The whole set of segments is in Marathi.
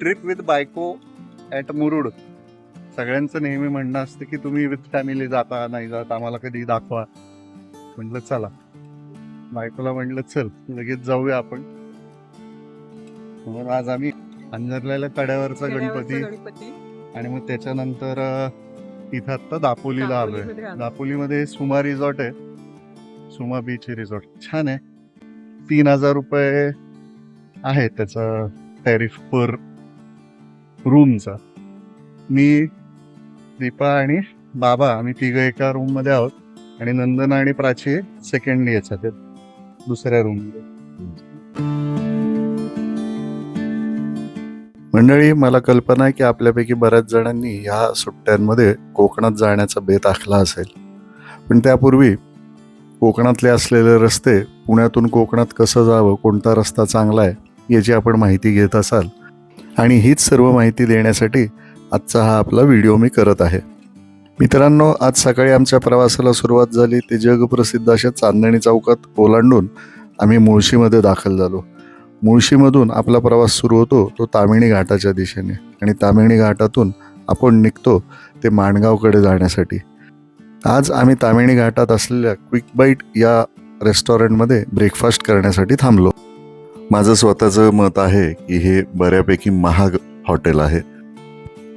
ट्रिप विथ बायको ॲट मुरुड. सगळ्यांचं नेहमी म्हणणं असतं की तुम्ही विथ फॅमिली जाता नाही जात आम्हाला कधी दाखवा. म्हटलं चला. बायकोला म्हटलं चल लगेच जाऊया आपण. म्हणून आज आम्ही अंजरलेल्या कड्यावरचा गणपती आणि मग त्याच्यानंतर अं, इथं आता दापोलीला आलोय. दापोलीमध्ये आलो. दापोलीमध्ये सुमा रिसॉर्ट आहे. सुमा बीच रिसॉर्ट छान आहे. तीन हजार रुपये आहे त्याचा टॅरिफ पर रूमचा मी दीपा आणि बाबा आम्ही तिघं एका रूममध्ये आहोत. आणि नंदन आणि प्राची सेकंड याच्यात आहेत. दुसऱ्या रूममध्ये. मंडळी मला कल्पना आहे की आपल्यापैकी बऱ्याच जणांनी ह्या सुट्ट्यांमध्ये कोकणात जाण्याचा बेत आखला असेल. पण त्यापूर्वी कोकणातले असलेले रस्ते पुण्यातून कोकणात कसं जावं कोणता रस्ता चांगला आहे याची आपण माहिती घेत असाल. आणि हीच सर्व माहिती देण्यासाठी आजचा हा आपला व्हिडिओ मी करत आहे. मित्रांनो आज सकाळी आमच्या प्रवासाला सुरुवात झाली. ते जगप्रसिद्ध अशा चांदणी चौकात ओलांडून आम्ही मुळशीमध्ये दाखल झालो. मुळशीमधून आपला प्रवास सुरू होतो तो तामिणी घाटाच्या दिशेने. आणि तामिणी घाटातून आपण निघतो ते माणगावकडे जाण्यासाठी. आज आम्ही तामिणी घाटात असलेल्या क्विक बाईट या रेस्टॉरंटमध्ये ब्रेकफास्ट करण्यासाठी थांबलो. माझं स्वतःचं मत आहे की हे बऱ्यापैकी महाग हॉटेल आहे.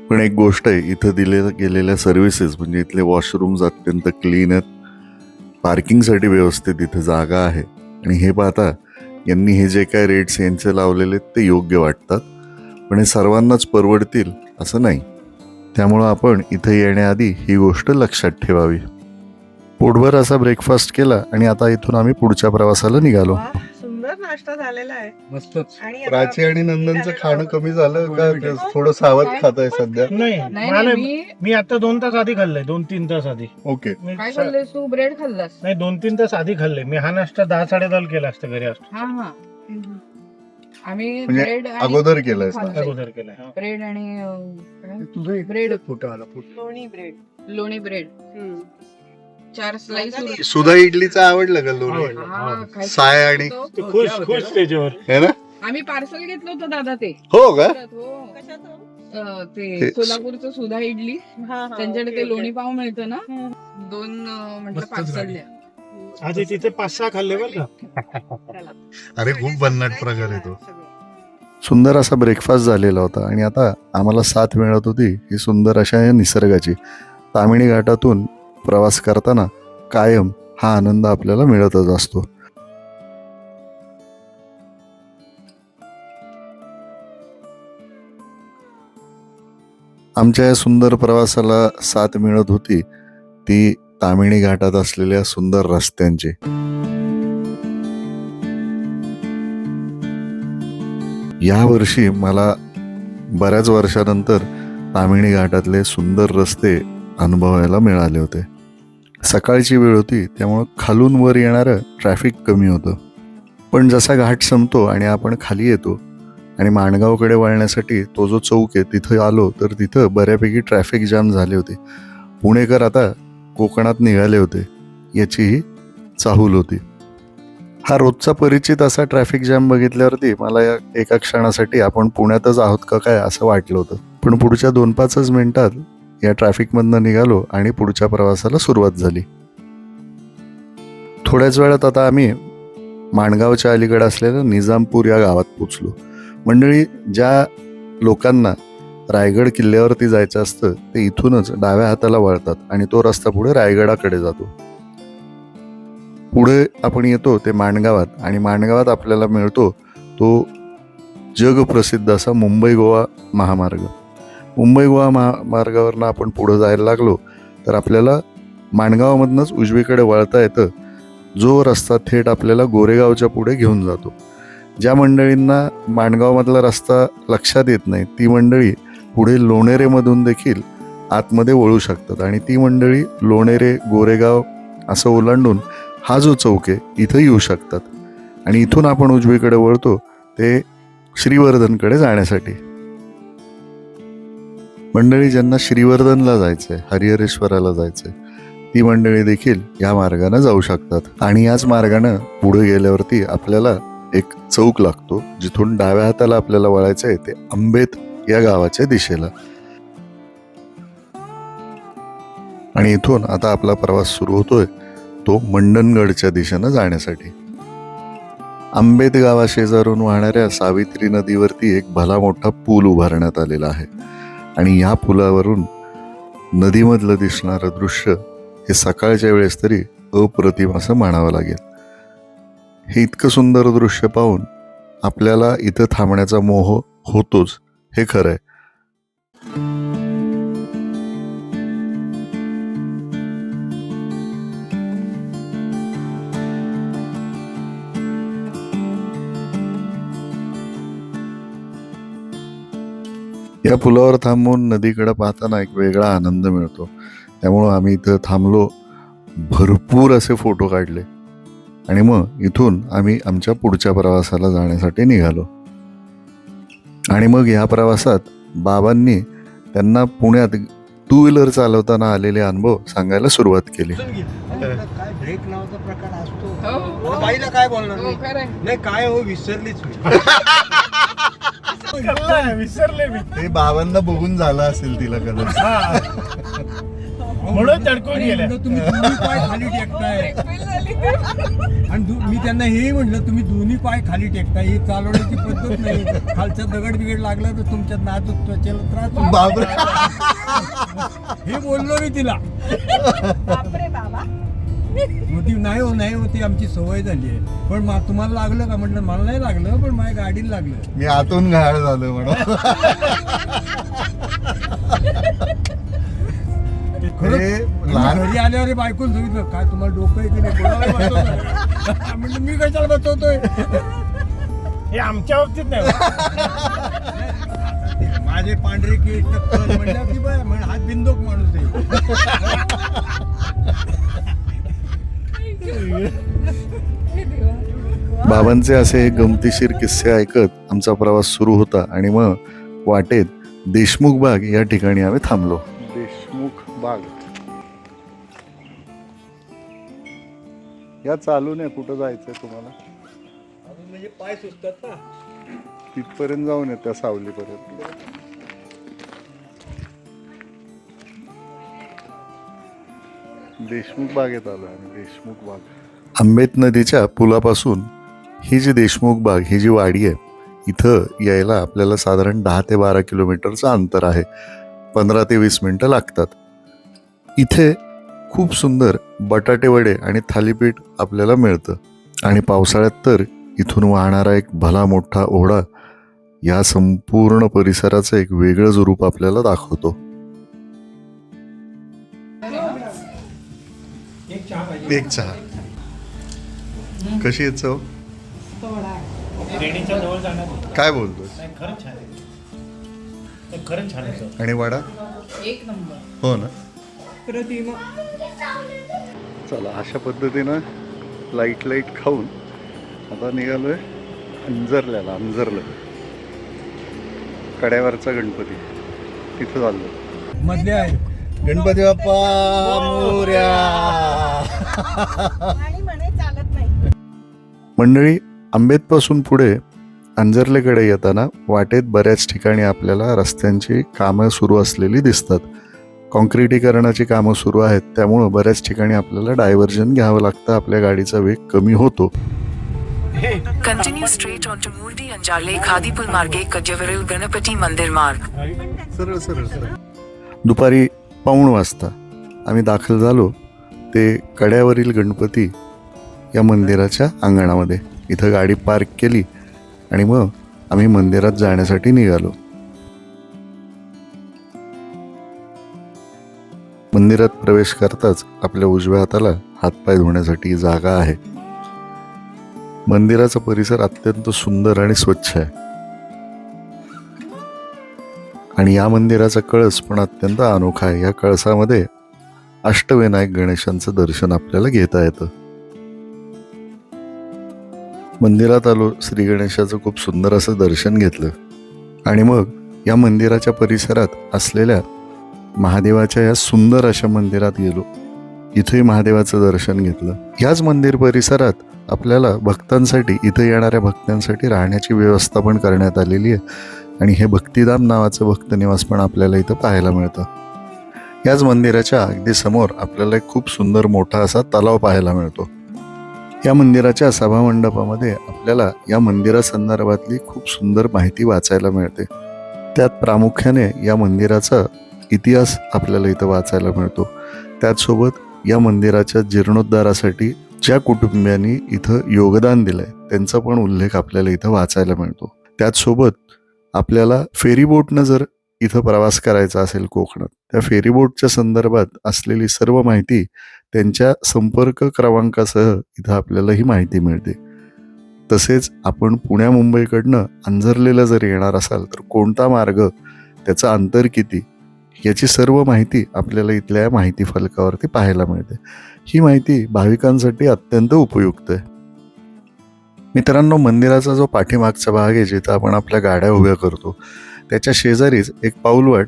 पण एक गोष्ट आहे इथं दिले गेलेल्या सर्व्हिसेस म्हणजे इथले वॉशरूम्स अत्यंत क्लीन आहेत. पार्किंगसाठी व्यवस्थित इथं जागा आहे. आणि हे पाहता यांनी हे जे काय रेट्स यांचे लावलेले आहेत ते योग्य वाटतात. पण हे सर्वांनाच परवडतील असं नाही. त्यामुळं आपण इथं येण्याआधी ही गोष्ट लक्षात ठेवावी. पोटभर असा ब्रेकफास्ट केला आणि आता इथून आम्ही पुढच्या प्रवासाला निघालो. नाश्ता झालेला आहे. मस्तच आणि आता प्राची आणि नंदनचं खाणं कमी झालं का? थोडं सावध खात आहे सध्या. नाही नाही मला नाही, मी मी आता दोन तास आधी खाल्लंय दोन तीन तास आधी. ओके. मी काय स- खाल्लंस तू ब्रेड खाल्लास? नाही दोन तीन तास आधी खाल्लंय. मी हा नाश्ता दहा साडे दहा केला असता घरी असतो हा हा. आम्ही म्हणजे ब्रेड अगोदर केलंय. अगोदर केलाय हा. ब्रेड आणि अं, काय? तुझं ब्रेड. फोटो आला लोणी ब्रेड. लोणी ब्रेड. चार स्लाइस. सुधा इडलीचं आवडलं का लोणी. साय आणि तू खुश खुश त्याच्यावर है ना आम्ही पार्सल घेतलं होतं दादा ते हो का हो. ते- ते सोलापूरचं सुधा इडली हा, हा, त्यांच्याकडे ते. लोणी पाव मिळतं ना. दोन म्हटलं पार्सल. द्या आधी तिथे पाच सहा खाल्ले बरं का चला. अरे खूप भन्नाट प्रकार आहे तो सगळं. सुंदर असा ब्रेकफास्ट झालेला होता आणि आता आम्हाला साथ मिळत होती ही सुंदर अशा या निसर्गाची तामिणी घाटातून प्रवास करताना कायम हा आनंद आपल्याला मिळतच असतो. आमच्या या सुंदर प्रवासाला साथ मिळत होती ती तामिणी घाटात असलेल्या सुंदर रस्त्यांची. या वर्षी मला बऱ्याच वर्षानंतर तामिणी घाटातले सुंदर रस्ते अनुभवायला मिळाले होते. सकाळची वेळ होती त्यामुळं खालून वर येणारं ट्रॅफिक कमी होतं. पण जसा घाट संपतो आणि आपण खाली येतो आणि माणगावकडे वळण्यासाठी तो जो चौक आहे तिथं आलो तर तिथं बऱ्यापैकी ट्रॅफिक जाम झाले होते. पुणेकर आता कोकणात निघाले होते याचीही चाहूल होती. हा रोजचा परिचित असा ट्रॅफिक जॅम बघितल्यावरती मला या एका क्षणासाठी आपण पुण्यातच आहोत का काय असं वाटलं होतं. पण पुढच्या दोन पाचच मिनिटात या ट्रॅफिकमधनं निघालो आणि पुढच्या प्रवासाला सुरुवात झाली. थोड्याच वेळात आता आम्ही माणगावच्या अलीकडे असलेल्या निजामपूर या गावात पोचलो. मंडळी ज्या लोकांना रायगड किल्ल्यावरती जायचं असतं ते इथूनच डाव्या हाताला वळतात आणि तो रस्ता पुढे रायगडाकडे जातो. पुढे आपण येतो ते माणगावात आणि माणगावात आपल्याला मिळतो तो जगप्रसिद्ध असा मुंबई गोवा महामार्ग. मुंबई गोवा महामार्गावरनं आपण पुढं जायला लागलो तर आपल्याला माणगावामधनंच उजवीकडे वळता येतं जो रस्ता थेट आपल्याला गोरेगावच्या पुढे घेऊन जातो. ज्या मंडळींना माणगावमधला रस्ता लक्षात येत नाही ती मंडळी पुढे लोणेरेमधून देखील आतमध्ये वळू शकतात आणि ती मंडळी लोणेरे गोरेगाव असं ओलांडून हा जो चौक आहे इथं येऊ शकतात. आणि इथून आपण उजवीकडे वळतो ते श्रीवर्धनकडे जाण्यासाठी. मंडळी ज्यांना श्रीवर्धनला जायचंय हरिहरेश्वराला जायचंय ती मंडळी देखील या मार्गाने जाऊ शकतात. आणि याच मार्गानं पुढे गेल्यावरती आपल्याला एक चौक लागतो जिथून डाव्या हाताला आपल्याला वळायचं आहे ते आंबेत या गावाच्या दिशेला. आणि इथून आता आपला प्रवास सुरू होतोय तो मंडणगडच्या दिशेनं जाण्यासाठी. आंबेत गावाशेजारून वाहणाऱ्या सावित्री नदीवरती एक भला मोठा पूल उभारण्यात आलेला आहे. आणि या पुलावरून नदीमधलं दिसणारं दृश्य हे सकाळच्या वेळेस तरी अप्रतिम असं म्हणावं लागेल. हे इतकं सुंदर दृश्य पाहून आपल्याला इथं थांबण्याचा मोह होतोच हे खरं आहे या पुलावर थांबून नदीकडे पाहताना एक वेगळा आनंद मिळतो. त्यामुळं आम्ही इथं थांबलो. भरपूर असे फोटो काढले. आणि मग इथून आम्ही आमच्या पुढच्या प्रवासाला जाण्यासाठी निघालो. आणि मग या प्रवासात बाबांनी त्यांना पुण्यात टू व्हीलर चालवताना आलेले अनुभव सांगायला सुरुवात केली. काय ब्रेक नावाचा प्रकार असतो. हो, काय बोलणार हो नाही काय हो विसरलीच विसरले मी. ते बाबांना बघून झालं असेल तिला कदाचित म्हणून तडकून गेल्या म्हणलं तुम्ही दोन्ही पाय खाली टेकताय. आणि दु- मी त्यांना हेही म्हटलं तुम्ही दोन्ही पाय खाली टेकताय. ही चालवण्याची पद्धत नाही. खालचा दगड बिगड लागला तर तुमच्या नाजूक त्वचेला त्रास होईल. बाबरे हे बोललो मी तिला. बापरे. बाबा मग ती नाही हो नाही हो ती आमची सवय झाली आहे पण मा- तुम्हाला लागलं का म्हटलं मला नाही लागलं पण माझ्या गाडीला लागलं मी आतून घाळ झालो म्हणून खरंच. हे लहान घरी आल्यावर बायकून सांगितलं काय तुम्हाला डोकं आहे की नाही कोणाला बसवताय? म्हणलं मी कशाला बसवतोय हे आमच्या बाबतीत नाही माझे पांढरे की टक्कल म्हणलं की बाय म्हण हात बिंदोक माणूस आहे हे. बाबांचे असे गमतीशीर किस्से ऐकत आमचा प्रवास सुरू होता आणि मग वाटेत देशमुख बाग या ठिकाणी आम्ही थांबलो. देशमुख बाग. या चालू आहे कुठं जायचंय तुम्हाला? म्हणजे पाय सुचतात ना. तिथपर्यंत जाऊन येत त्या सावलीपर्यंत. देशमुख बागेत आलो आणि देशमुख बाग. आंबेत नदीच्या पुलापासून ही जी देशमुख बाग ही जी वाडी आहे इथं यायला आपल्याला साधारण दहा ते बारा किलोमीटरचं अंतर आहे. पंधरा ते वीस मिनटं लागतात. इथे खूप सुंदर बटाटेवडे आणि थालीपीठ आपल्याला मिळतं. आणि पावसाळ्यात तर इथून वाहणारा एक भला मोठा ओढा या संपूर्ण परिसराचं एक वेगळंच रूप आपल्याला दाखवतो. एक चहा. कशी आहे चव. काय सर आणि वडा? एक नंबर. हो ना. चला अशा पद्धतीनं लाइट लाइट खाऊन आता निघालोय अंजरल्याला अंजरलं. कड्यावरचा गणपती. तिथं चाललो मधले आहे. गणपती बाप्पा मोर्या. आणि म्हणे चालत नाही. मंडळी आंबेतपासून पुढे अंजर्लेकडे येताना वाटेत बऱ्याच ठिकाणी आपल्याला रस्त्यांची कामं सुरू असलेली दिसतात. कॉन्क्रिटीकरणाची कामं सुरू आहेत त्यामुळं बऱ्याच ठिकाणी आपल्याला डायव्हर्जन घ्यावं लागतं आपल्या गाडीचा वेग कमी होतो. Onto Murdi Anjale Khadipul Marge Kajavaril Ganapati Mandir Marg. सरळ सरळ सरळ दुपारी पाऊण वाजता आम्ही दाखल झालो ते कड्यावरील गणपती या मंदिराच्या अंगणामध्ये. इथं गाडी पार्क केली आणि मग आम्ही मंदिरात जाण्यासाठी निघालो. मंदिरात प्रवेश करताच आपल्या उजव्या हाताला हातपाय धुण्यासाठी जागा आहे. मंदिराचा परिसर अत्यंत सुंदर आणि स्वच्छ आहे. आणि या मंदिराचा कळस पण अत्यंत अनोखा आहे. या कळसामध्ये अष्टविनायक गणेशांचं दर्शन आपल्याला घेता येतं. मंदिरात आलो श्री गणेशाचं खूप सुंदर असं दर्शन घेतलं. आणि मग या मंदिराच्या परिसरात असलेल्या महादेवाच्या या सुंदर अशा मंदिरात गेलो. इथेही महादेवाचं दर्शन घेतलं. याच मंदिर परिसरात आपल्याला भक्तांसाठी इथं येणाऱ्या भक्तांसाठी राहण्याची व्यवस्था पण करण्यात आलेली आहे. आणि हे भक्तिधाम नावाचं भक्त निवास पण आपल्याला इथं पाहायला मिळतं. याच मंदिराच्या अगदी समोर आपल्याला एक खूप सुंदर मोठा असा तलाव पाहायला मिळतो. या मंदिराच्या सभामंडपामध्ये आपल्याला या मंदिरासंदर्भातली खूप सुंदर माहिती वाचायला मिळते. त्यात प्रामुख्याने या मंदिराचा इतिहास आपल्याला इथं वाचायला मिळतो. त्याचसोबत या मंदिराच्या जीर्णोद्धारासाठी ज्या कुटुंबियांनी इथं योगदान दिलंय त्यांचा पण उल्लेख आपल्याला इथं वाचायला मिळतो. त्याचसोबत आपल्याला फेरीबोटनं जर इथं प्रवास करायचा असेल कोकणात त्या फेरीबोटच्या संदर्भात असलेली सर्व माहिती त्यांच्या संपर्क क्रमांकासह इथं आपल्याला ही माहिती मिळते. तसेच आपण पुण्या मुंबईकडनं अंजरलेला जर येणार असाल तर कोणता मार्ग त्याचं अंतर किती याची सर्व माहिती आपल्याला इथल्या माहिती फलकावरती पाहायला मिळते. ही माहिती भाविकांसाठी अत्यंत उपयुक्त आहे. मित्रांनो मंदिराचा जो पाठीमागचा भाग आहे जिथं आपण आपल्या गाड्या उभ्या करतो त्याच्या शेजारीच एक पाऊलवाट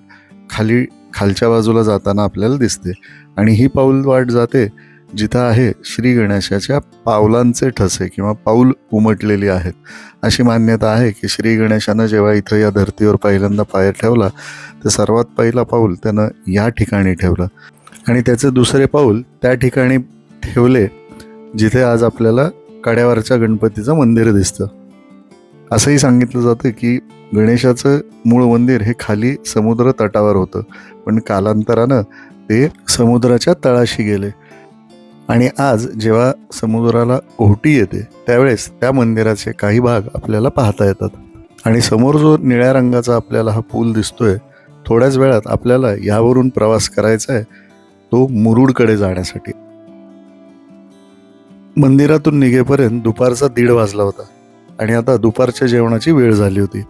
खाली खालच्या बाजूला जाताना आपल्याला दिसते. आणि ही पाऊलवाट जाते जिथं आहे श्री गणेशाच्या पावलांचे ठसे किंवा पाऊल उमटलेली आहेत. अशी मान्यता आहे की श्री गणेशानं जेव्हा इथं या धर्तीवर पहिल्यांदा पाय ठेवला तर सर्वात पहिला पाऊल त्यानं या ठिकाणी ठेवलं. आणि त्याचं दुसरे पाऊल त्या ठिकाणी ठेवले जिथे आज आपल्याला कड्यावरच्या गणपतीचं मंदिर दिसतं. असंही सांगितलं जातं की गणेशाचं मूळ मंदिर हे खाली समुद्र तटावर होतं. पण कालांतरानं ते समुद्राच्या तळाशी गेले. आणि आज जेव्हा समुद्राला ओहटी येते त्यावेळेस त्या मंदिराचे काही भाग आपल्याला पाहता येतात. आणि समोर जो निळ्या रंगाचा आपल्याला हा पूल दिसतोय थोड्याच वेळात आपल्याला यावरून प्रवास करायचा आहे तो मुरुडकडे जाण्यासाठी. मंदिरातून निघेपर्यंत दुपारचा दीड वाजला होता आणि आता दुपारच्या जेवणाची वेळ झाली होती.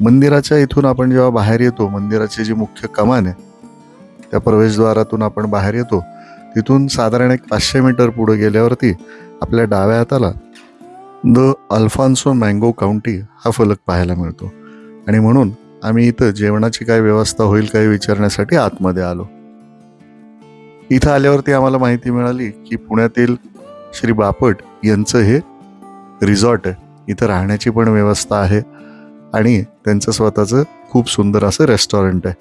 मंदिराच्या इथून आपण जेव्हा बाहेर येतो मंदिराची जी मुख्य कमान आहे त्या प्रवेशद्वारातून आपण बाहेर येतो तिथून साधारण एक पाचशे मीटर पुढे गेल्यावरती आपल्या डाव्या हाताला द अल्फान्सो मँगो काउंटी हा फलक पाहायला मिळतो. आणि म्हणून आम्ही इथं जेवणाची काय व्यवस्था होईल काय विचारण्यासाठी आतमध्ये आलो. इथं आल्यावरती आम्हाला माहिती मिळाली की पुण्यातील श्री बापट यांचं हे रिसॉर्ट आहे. इथं राहण्याची पण व्यवस्था आहे. आणि त्यांचं स्वतःचं खूप सुंदर असं रेस्टॉरंट आहे.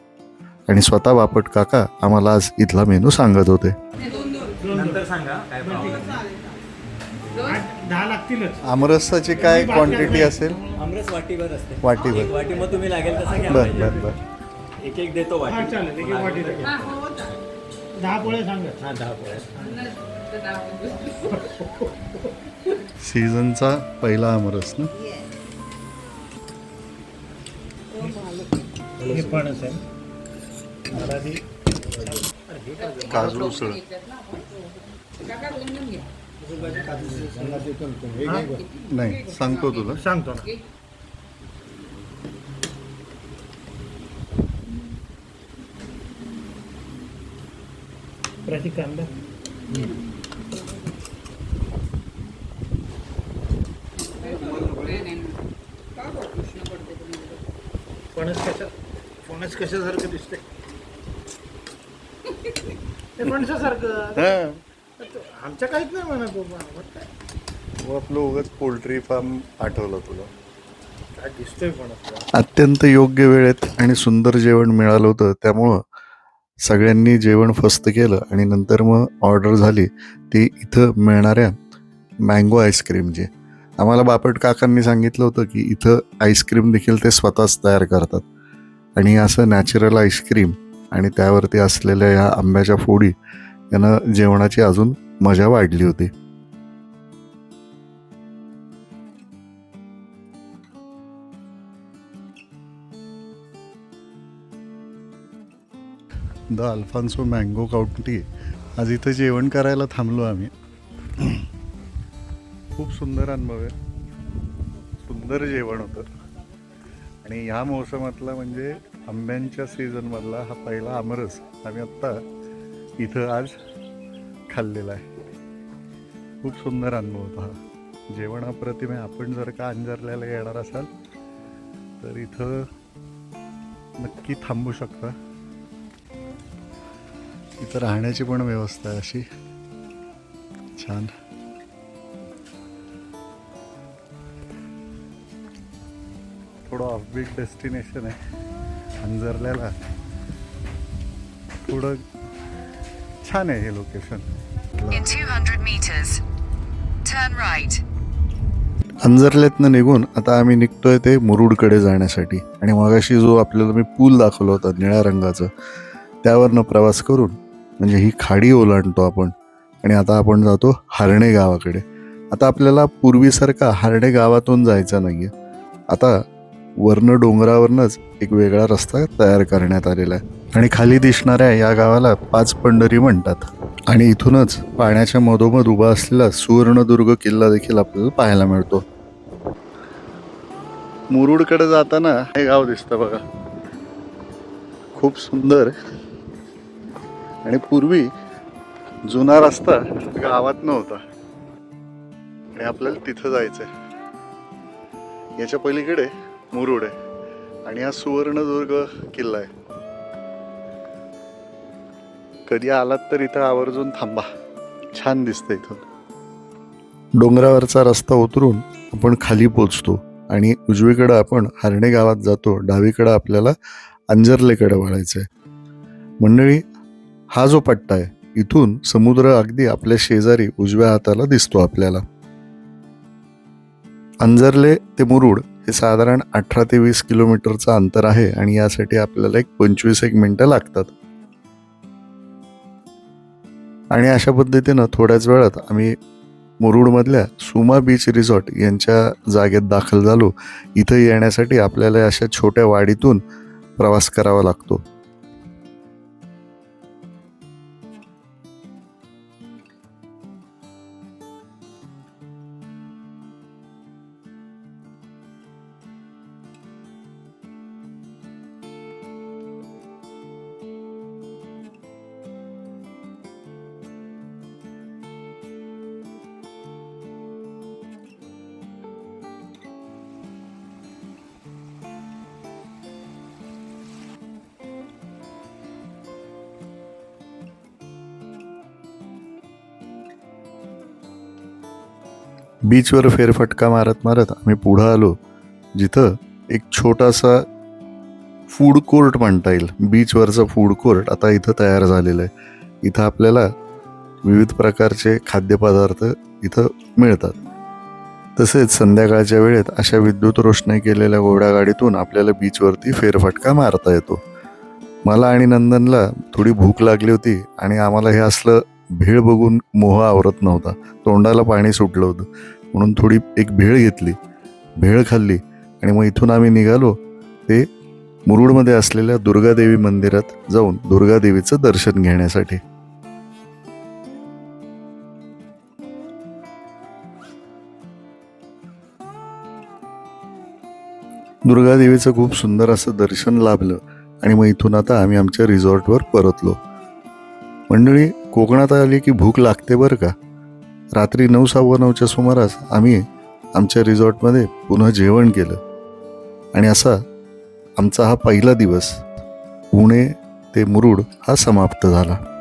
आणि स्वतः बापट काका आम्हाला आज इथला मेनू सांगत होते. आमरसाची काय क्वांटिटी असेल? आमरस वाटीभर असते. वाटीभर. वाटी मग तुम्ही लागेल तसं घ्या. बर बर बर. एक एक देतो वाटी. चालेल. एक एक वाटी. दहा पोळे सांगा. हा दहा पोळ्या. सीझनचा पहिला आमरस ना? हे आहे काजू उसळ. नाही सांगतो तुला. सांगतो ना. प्रतीक कांदा फणस कशा फणस कशासारखं दिसतंय? ते फणसासारखं आमच्या काहीच नाही काय आपलं उगाच पोल्ट्री फार्म आठवलं तुला. काय दिसतोय फणस अत्यंत योग्य वेळेत आणि सुंदर जेवण मिळालं होतं. त्यामुळं सगळ्यांनी जेवण फस्त केलं आणि नंतर मग ऑर्डर झाली ती इथं मिळणाऱ्या मँगो आईस्क्रीमची आम्हाला बापट काकांनी सांगितलं होतं की इथं आईस्क्रीम देखील ते स्वतःच तयार करतात. आणि असं नॅचरल आईस्क्रीम आणि त्यावरती असलेल्या या आंब्याच्या फोडी यानं जेवणाची अजून मजा वाढली होती. The Alphonso mango county. आज इथं जेवण करायला थांबलो आम्ही. खूप सुंदर अनुभव आहे. सुंदर जेवण होतं. आणि ह्या मोसमातला म्हणजे आंब्यांच्या सीझनमधला हा पहिला आमरस आम्ही आत्ता इथं आज खाल्लेला आहे. खूप सुंदर अनुभव होता हा. जेवण अप्रतिम आहे म्हणजे आपण जर का अंजरल्याला येणार असाल तर इथं नक्की थांबू शकता. इथं राहण्याची पण व्यवस्था आहे अशी. छान. थोडं ऑफबीट डेस्टिनेशन आहे. अंजरल्याला थोडं छान आहे हे location In 200 meters, turn right. अंजरल्यातनं निघून आता आम्ही निघतोय ते मुरुडकडे जाण्यासाठी. आणि मगाशी जो आपल्याला मी पूल दाखवला होता निळ्या रंगाचं त्यावरनं प्रवास करून म्हणजे ही खाडी ओलांडतो आपण. आणि आता आपण जातो हार्णे गावाकडे. आता आपल्याला पूर्वीसारखा हार्णे गावातून जायचं नाहीये. आता वर्ण डोंगरावरनंच एक वेगळा रस्ता तयार करण्यात आलेला आहे. आणि खाली दिसणाऱ्या या गावाला पाच पंढरी म्हणतात. आणि इथूनच पाण्याच्या मधोमध उभा असलेला सुवर्णदुर्ग किल्ला देखील आपल्याला पाहायला मिळतो. मुरुडकडे जाताना हे गाव दिसतं बघा. खूप सुंदर. आणि पूर्वी जुना रस्ता गावात नव्हता आणि आपल्याला तिथं जायचंय. याच्या पलीकडे मुरुड आहे. आणि हा सुवर्णदुर्ग किल्ला आहे. कधी आलात तर इथं आवर्जून थांबा. छान दिसतं इथून. डोंगरावरचा रस्ता उतरून आपण खाली पोचतो आणि उजवीकडं आपण हरणे गावात जातो. डावीकडं आपल्याला अंजर्लेकडे वळायचं आहे. मंडळी हा जो पट्टा आहे इथून समुद्र अगदी आपल्या शेजारी उजव्या हाताला दिसतो आपल्याला. अंजर्ले ते मुरुड हे साधारण अठरा ते वीस किलोमीटरचं अंतर आहे आणि यासाठी आपल्याला एक पंचवीस एक मिनटं लागतात. आणि अशा पद्धतीनं थोड्याच वेळात आम्ही मुरुडमधल्या सुमा बीच रिसॉर्ट यांच्या जागेत दाखल झालो. इथं येण्यासाठी आपल्याला अशा छोट्या वाडीतून प्रवास करावा लागतो. बीचवर फेरफटका मारत मारत आम्ही पुढं आलो. जिथं एक छोटासा फूड कोर्ट म्हणता येईल. बीचवरचं फूड कोर्ट आता इथं तयार झालेलं आहे. इथं आपल्याला विविध प्रकारचे खाद्यपदार्थ इथं मिळतात. तसेच संध्याकाळच्या वेळेत अशा विद्युत रोषणाई केलेल्या घोडागाडीतून आपल्याला बीचवरती फेरफटका मारता येतो. मला आणि नंदनला थोडी भूक लागली होती आणि आम्हाला हे असलं भेळ बघून मोह आवरत नव्हता. तोंडाला पाणी सुटलं होतं. म्हणून थोडी एक भेळ घेतली. भेळ खाल्ली आणि मग इथून आम्ही निघालो ते मुरुडमध्ये असलेल्या दुर्गादेवी मंदिरात जाऊन दुर्गादेवीचं दर्शन घेण्यासाठी. दुर्गादेवीचं खूप सुंदर असं दर्शन लाभलं आणि मग इथून आता आम्ही आमच्या रिझॉर्टवर परतलो. मंडळी कोकणात आली की भूक लागते बरं का? रात्री नऊ सव्वा नऊच्या सुमारास आम्ही आमच्या रिझॉर्टमध्ये पुन्हा जेवण केलं. आणि असा आमचा हा पहिला दिवस पुणे ते मुरुड हा समाप्त झाला.